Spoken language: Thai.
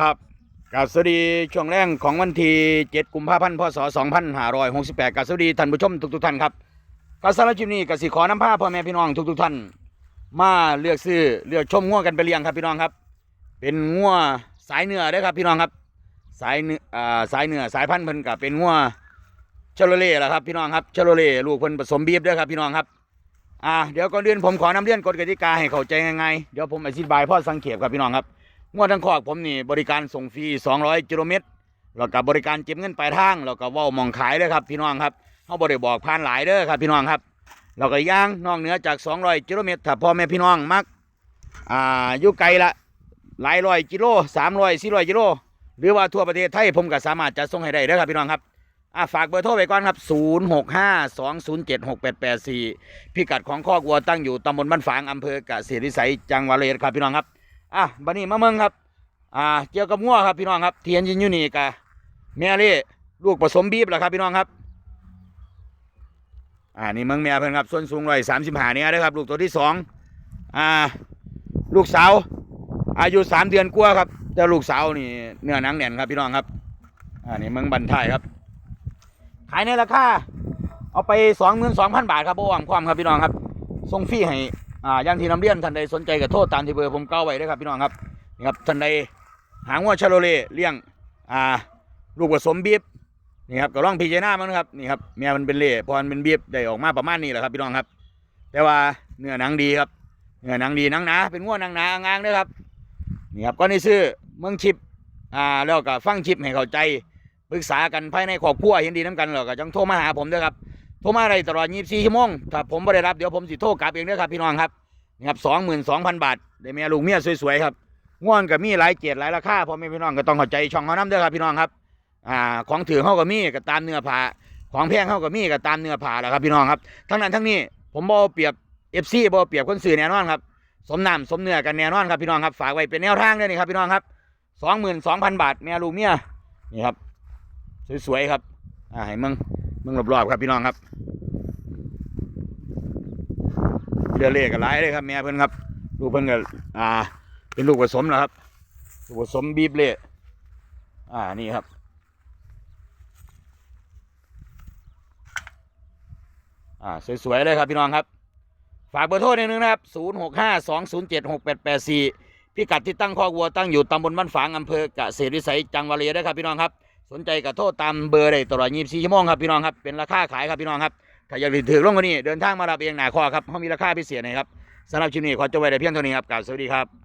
ครับกับสวัสดีช่วงแรกของวันที่ 7 กุมภาพันธ์พศ 2568กับสวัสดีท่านผู้ชมทุกๆท่านครับก็สำหรับคลิปนี้ก็สิขอนำพาพ่อแม่พี่น้องทุกๆท่าน มาเลือกซื้อเลือกชมงัวกันไปเลี้ยงครับพี่น้องครับ เป็นงัวสายเนื้อเด้ครับพี่น้องครับ สายเนื้ออ่าสายเนื้อสายพันธุ์เพิ่นก็เป็นงัวชโลเล่ละครับพี่น้องครับชโลเล่ลูกเพิ่นผสมบีบด้อครับพี่น้องครับอ่าเดี๋ยวก่อนอื่นผมขอนำเรียนกฎกติกาให้เข้าใจง่ายๆเดี๋ยวผมอธิบายพ่อสังเขปครับพี่น้องครับ งวดทั้งคอกผมนี่บริการส่งฟรี200กิโลเมตรแล้วก็บบริการเก็บเงินปลายทางแล้วก็เว้าหมองขายเด้อครับพี่น้องครับเขาบริบอกผ่านหลายเด้อครับพี่น้องครับแล้วก็ย่างนอกเหนือจาก 200กิโลเมตรถ้าพ่อแม่พี่น้องมักอ่าอยู่ไกลละหลายร้อยกิโล300 400กิโลหรือว่าทั่วประเทศไทยผมก็สามารถจะส่งให้ได้เด้อครับพี่น้องครับอ่าฝากเบอร์โทรไปก่อนครับ 0652076884 พิกัดของคอกวัวตั้งอยู่ตำบลบ้านฝางอำเภอกเกษตรวิสัยจังหวัดเลยครับพี่น้องครับ อะบันนี้มาเมืองครับ อ่าเกี่ยวกับงัวครับพี่น้องครับเทียนยินอยู่นี่กะแม่เล่ลูกผสมบีบแหละครับพี่น้องครับ อ่านี่เมืองแม่เพิ่นครับส่วนสูงร้อยสามสิบห้าเนี่ยนะครับ ลูกตัวที่สองอ่าลูกสาวอายุสามเดือนกว่าครับแต่ลูกสาวนี่เนื้อหนังแน่นครับพี่น้องครับอ่านี่เมืองบันทายครับ ขายในราคาเอาไปสองหมื่นสองพันบาทครับโอ้วามความครับพี่น้องครับส่งฟรีให้ อ่าอย่างที่นำเรียนท่านใดสนใจก็โทษตามที่เบอร์ผมเก้าไว้เด้ครับพี่น้องครับนี่ครับท่านใดหางว่าชาโลเล่เลี้ยงอ่าลูกผสมบีบนี่ครับก็ลองพิจารณามันครับนี่ครับแม่มันเป็นเล่พอมันเป็นบีบได้ออกมาประมาณนี้แหละครับพี่น้องครับ แต่ว่าเนื้อหนังดีครับเนื้อหนังดีหนังหนาเป็นงัวหนังหนาอ่างๆเด้อครับนี่ครับก็นี่ซื้อเมืองชิปอ่าแล้วก็ฟังชิปให้เข้าใจปรึกษากันภายในครอบครัวเห็นดีน้ำกันแล้วก็จังโทรมาหาผมเด้อครับ โทรมาได้ตลอด 24 ชั่วโมงถ้าผมไม่ได้รับเดี๋ยวผมสิโทรกลับเองเด้อครับพี่น้องครับนี่ครับ22,000 บาทได้เมียลูกเมียสวยๆครับง่วนกับมีหลายเกียรติหลายราคาพ่อแม่พี่น้องก็ต้องเข้าใจช่องเขาน้ำเด้อครับพี่น้องครับอ่าของถือเข้าก็มีก็ตามเนื้อผ้าของแพงเข้าก็มีก็ตามเนื้อผ้าแหละครับพี่น้องครับ ทั้งนั้นทั้งนี้ผมบ่อเปรียบ FC บ่เอเปรียบคนซื้อแน่นอนครับสมน้ำสมเนื้อกันแน่นอนครับพี่น้องครับฝากไว้เป็นแนวทางด้วยนี่ครับพี่น้องครับ22,000บาทเมียลูกเมียนี่ครับสวยๆครับอ่าให้มึงมึงรอบๆครับพี่น้องครับ เรือเล่กับหลายเลยครับแม่เพิ่นครับลูกเพิ่นก็อ่า เป็นลูกผสมนะครับลูกผสมบีบเล่อ่านี่ครับอ่าสวยๆเลยครับพี่น้องครับ ฝากเบอร์โทรนิดนึงนะครับ 0 6 5 2 0 7 6 8 8 4 พิกัดที่ตั้งคอกวัวตั้งอยู่ตำบลบ้านฝางอำเภอกเกษตรวิสัยจังหวัดเลยได้ครับพี่น้องครับ สนใจก็โทรตามเบอร์ได้ตลอด24ชั่วโมงครับพี่น้องครับ เป็นราคาขายครับพี่น้องครับ ถ้าอยากถือลงกว่านี้เดินทางมารับเองหนาคอครับเขามีราคาพิเศษนะครับสำหรับชิ้นนี้ขอจบไว้แต่เพียงเท่านี้ครับกราบสวัสดีครับ